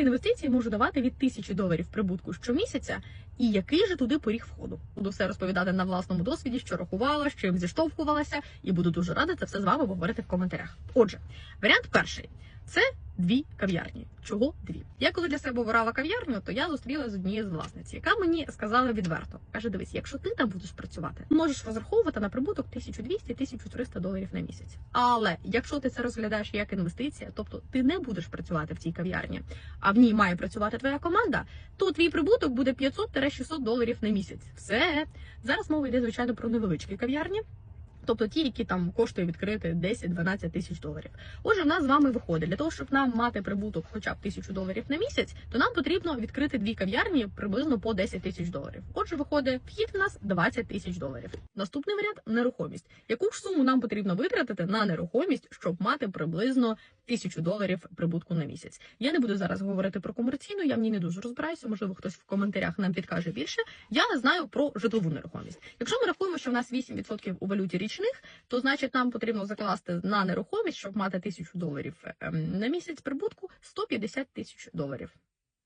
варіанти інвестицій можу давати від 1000 доларів прибутку щомісяця, і який же туди поріг входу. Буду все розповідати на власному досвіді, що рахувала, з чим зіштовхувалася, і буду дуже рада це все з вами обговорити в коментарях. Отже, варіант перший це дві кав'ярні. Чого дві? Я коли для себе обирала кав'ярню, то я зустріла з однією з власниць, яка мені сказала відверто: каже: дивись, якщо ти там будеш працювати, можеш розраховувати на прибуток 1200-1300 доларів на місяць. Але якщо ти це розглядаєш як інвестиція, тобто ти не будеш працювати в цій кав'ярні, а в ній має працювати твоя команда, то твій прибуток буде 500-600 доларів на місяць. Все зараз мова йде звичайно про невеличкі кав'ярні. Тобто ті, які там коштує відкрити 10-12 тисяч доларів. Отже, в нас з вами виходить для того, щоб нам мати прибуток хоча б тисячу доларів на місяць, то нам потрібно відкрити дві кав'ярні приблизно по 10 тисяч доларів. Отже, виходить вхід в нас 20 тисяч доларів. Наступний варіант нерухомість. Яку ж суму нам потрібно витратити на нерухомість, щоб мати приблизно тисячу доларів прибутку на місяць? Я не буду зараз говорити про комерційну, я в ній не дуже розбираюся. Можливо, хтось в коментарях нам підкаже більше. Я знаю про житлову нерухомість. Якщо ми рахуємо, що в нас 8% у валюті річних, то значить нам потрібно закласти на нерухомість, щоб мати тисячу доларів ем, на місяць прибутку 150 тисяч доларів.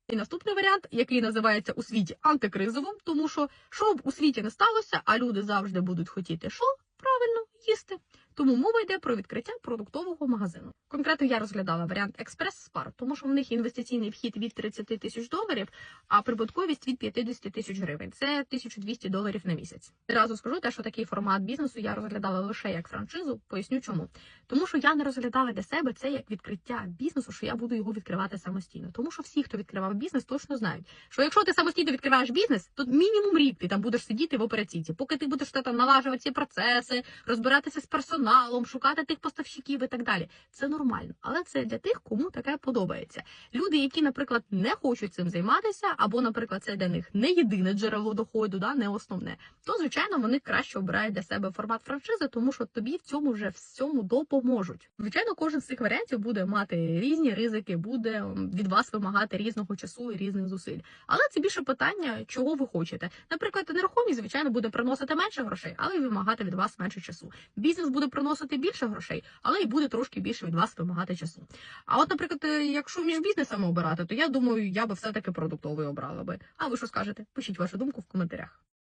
І наступний варіант, який називається у світі антикризовим, тому що що б у світі не сталося, а люди завжди будуть хотіти що правильно їсти. Тому мова йде про відкриття продуктового магазину. Конкретно я розглядала варіант експрес спар, тому що в них інвестиційний вхід від 30 тисяч доларів, а прибутковість від 50 тисяч гривень. Це 1200 доларів на місяць. Одразу скажу те, що такий формат бізнесу я розглядала лише як франшизу. Поясню чому. Тому що я не розглядала для себе це як відкриття бізнесу, що я буду його відкривати самостійно. Тому що всі, хто відкривав бізнес, точно знають, що якщо ти самостійно відкриваєш бізнес, то мінімум рік ти там будеш сидіти в операційці, поки ти будеш там налажувати ці процеси, розбиратися з персоналом, шукати тих поставщиків і так далі. Це нормально, але це для тих, кому таке подобається. Люди, які, наприклад, не хочуть цим займатися, або, наприклад, це для них не єдине джерело доходу, да, не основне, то звичайно вони краще обирають для себе формат франшизи, тому що тобі в цьому вже всьому допоможуть. Звичайно, кожен з цих варіантів буде мати різні ризики, буде від вас вимагати різного часу і різних зусиль. Але це більше питання, чого ви хочете. Наприклад, нерухомість, звичайно, буде приносити менше грошей, але й вимагати від вас менше часу. Бізнес буде приносити більше грошей, але й буде трошки більше від вас вимагати часу. А от, наприклад, е, якщо між бізнесами обирати, то я думаю, я би все таки продуктовий обрала би. А ви що скажете? Пишіть вашу думку в коментарях.